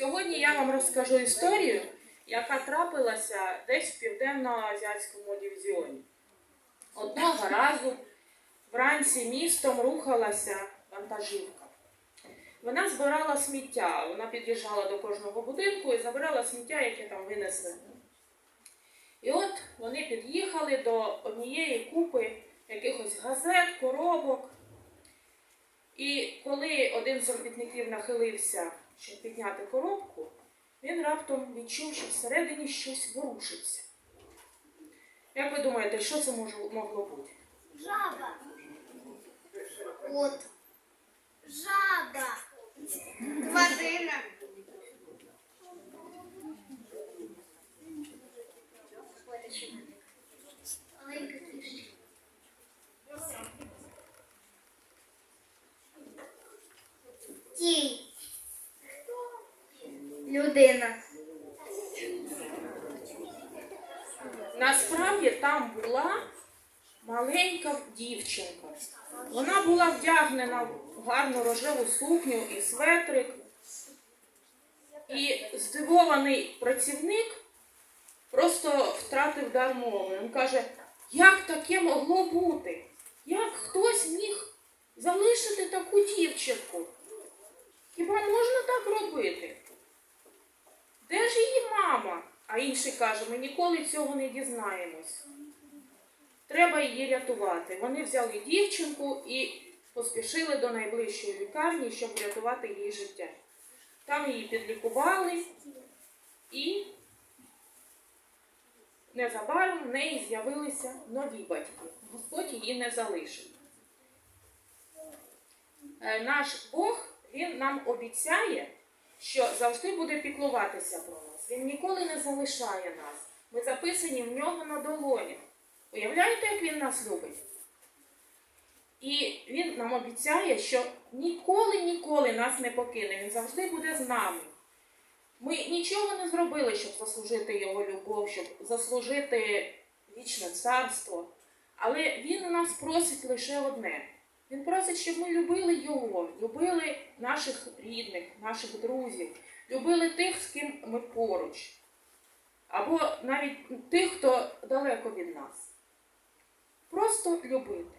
Сьогодні я вам розкажу історію, яка трапилася десь в південно-азіатському дивізіоні. Одного разу вранці містом рухалася вантажівка. Вона збирала сміття. Вона під'їжджала до кожного будинку і забирала сміття, яке там винесли. І от вони під'їхали до однієї купи якихось газет, коробок. І коли один з робітників нахилився, щоб підняти коробку, він раптом відчув, що всередині щось ворушиться. Як ви думаєте, що це могло бути? Жаба. От. Жаба. Тварина. Людина. Насправді там була маленька дівчинка. Вона була вдягнена в гарну рожеву сукню і светрик. І здивований працівник просто втратив дар мови. Він каже, як таке могло бути? Як хтось міг залишити таку дівчинку? Хіба можна так робити? Де ж її мама? А інший каже, ми ніколи цього не дізнаємось. Треба її рятувати. Вони взяли дівчинку і поспішили до найближчої лікарні, щоб врятувати її життя. Там її підлікували і незабаром в неї з'явилися нові батьки. Господь її не залишив. Е, Наш Бог, Він нам обіцяє, що завжди буде піклуватися про нас. Він ніколи не залишає нас. Ми записані в нього на долонях. Уявляєте, як він нас любить? І він нам обіцяє, що ніколи, ніколи нас не покине. Він завжди буде з нами. Ми нічого не зробили, щоб заслужити його любов, щоб заслужити вічне царство. Але він у нас просить лише одне. Він просить, щоб ми любили його, любили наших рідних, наших друзів, любили тих, з ким ми поруч. Або навіть тих, хто далеко від нас. Просто любити.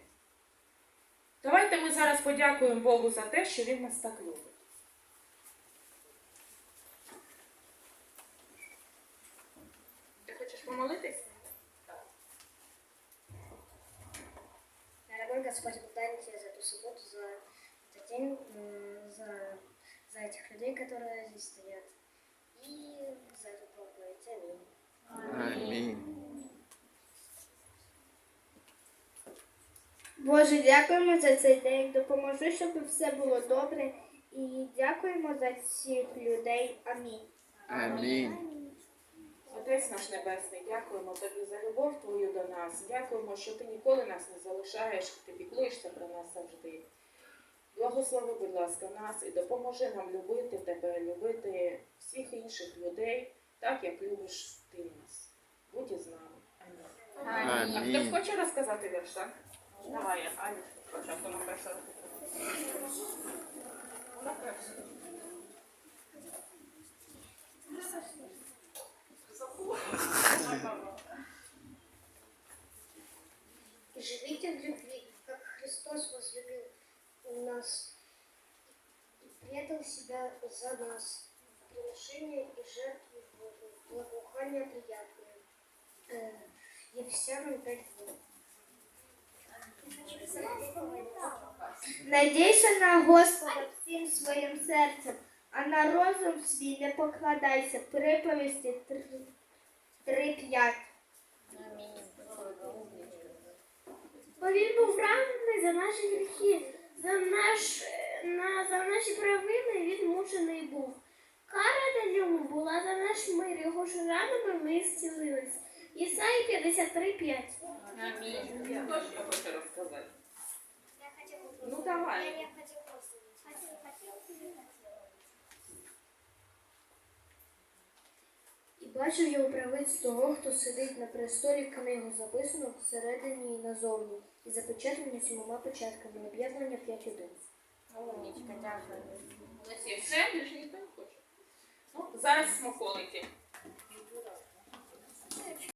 Давайте ми зараз подякуємо Богу за те, що Він нас так любить. Ти хочеш помолитись? Дорогой Господь, благодарен Тебе за эту субботу, за этот день, м, за, за этих людей, которые здесь стоят, и за эту проповедь. Аминь. Амінь. Боже, дякуємо за цей день. Допоможи, щоб все було добре. І дякуємо за цих людей. Амінь. Амінь. Отець наш Небесний, дякуємо тобі за любов твою до нас. Дякуємо, що ти ніколи нас не залишаєш, ти піклуєшся про нас завжди. Благослови, будь ласка, нас і допоможи нам любити тебе, любити всіх інших людей, так як любиш ти нас. Будь із нами. Амінь. А хтось хоче розказати вірша? Давай, Аня, спочатку на перша. Вона перша. Предал себя за нас. Приношение и жертвы Богу, благоухание приятное. Э, Ефесянам 5.2. Надійся на Господа всім своїм серцем, а на розум свій не покладайся. Приповісті 3.5. Бо він був ранений за наші гріхи, за, наш, за наші провини він мучений був. Кара на ньому була за наш мир, його ж ранами ми зцілились. Ісаї 53,5. Амінь. Хто ще хоче розказати? Я Ну давай. Я. І бачив його правиць того, хто сидить на престолі книгу, записану всередині і назовні, і запечатані сімома початками, об'єднання 5.1. Умнічка, дякую. Молодці. Все, більше ніхто не хоче. Ну, зараз смаколики.